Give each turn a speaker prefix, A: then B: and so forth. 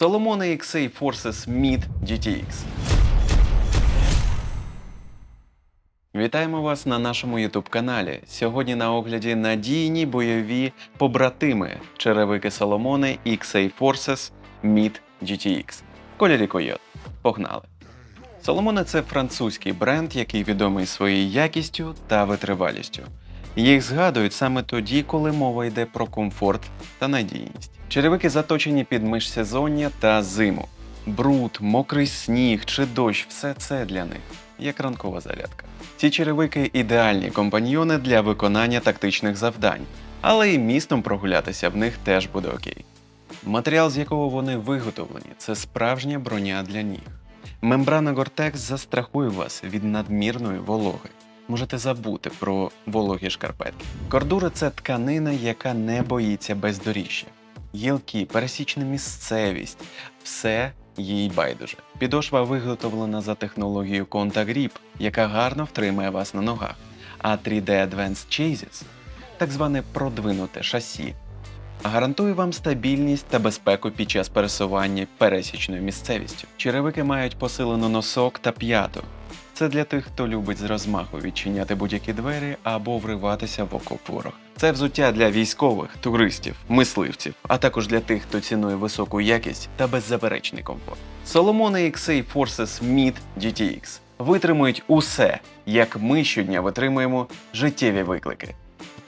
A: Solomon XA Forces Mid GTX. Вітаємо вас на нашому YouTube каналі. Сьогодні на огляді надійні бойові побратими черевики Соломони XA Forces Mid GTX кольорі Койот. Погнали! Соломони це французький бренд, який відомий своєю якістю та витривалістю. Їх згадують саме тоді, коли мова йде про комфорт та надійність. Черевики заточені під міжсезоння та зиму. Бруд, мокрий сніг чи дощ все це для них як ранкова зарядка. Ці черевики ідеальні компаньйони для виконання тактичних завдань, але і містом прогулятися в них теж буде окей. Матеріал, з якого вони виготовлені, це справжня броня для ніг. Мембрана Gore-Tex застрахує вас від надмірної вологи. Можете забути про вологі шкарпетки. Кордура це тканина, яка не боїться бездоріжжя. Гілки, пересічна місцевість все їй байдуже. Підошва виготовлена за технологією Conta Grip, яка гарно втримає вас на ногах. А 3D Advanced Chassis, так зване продвинуте шасі, гарантує вам стабільність та безпеку під час пересування пересічною місцевістю. Черевики мають посилену носок та п'яту. Це для тих, хто любить з розмаху відчиняти будь-які двері або вриватися в окоп ворог. Це взуття для військових, туристів, мисливців, а також для тих, хто цінує високу якість та беззаперечний комфорт. Соломони XA Forces Mid GTX витримують усе, як ми щодня витримуємо життєві виклики.